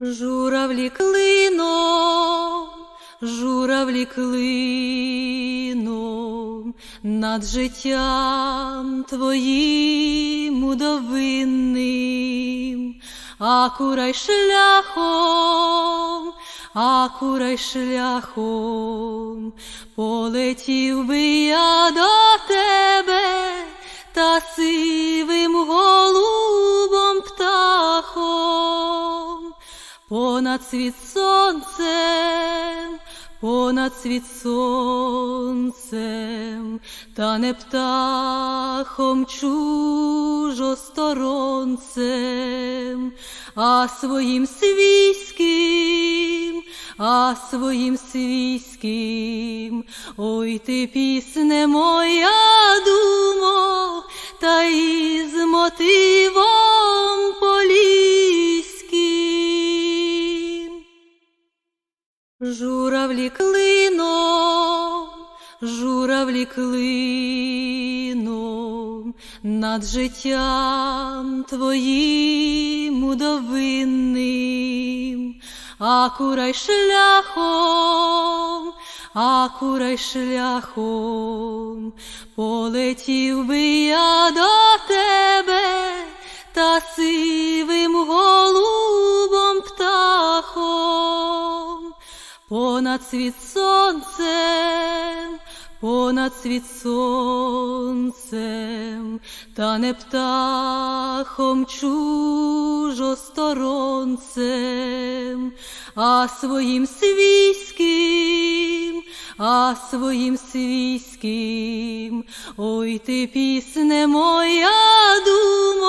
Журавлі клином, журавлі клином, над життям твоїм удовинним, а курай шляхом, а курай шляхом, полетів би я до тебе, та сивим Понад світ сонцем, понад світ сонцем, та не птахом чужосторонцем, а своїм свійським, а своїм свійським, ой ти пісне моя думо, та із мотивом Журавлі клином, журавлі клином, над життям твоїм удовинним, а курай шляхом, а курай шляхом, полетів би я до тебе, та сивим понад світ сонцем, понад світ сонцем, та не птахом чужосторонцем, а своїм свійським, а своїм свійським, ой ти пісне моя думо,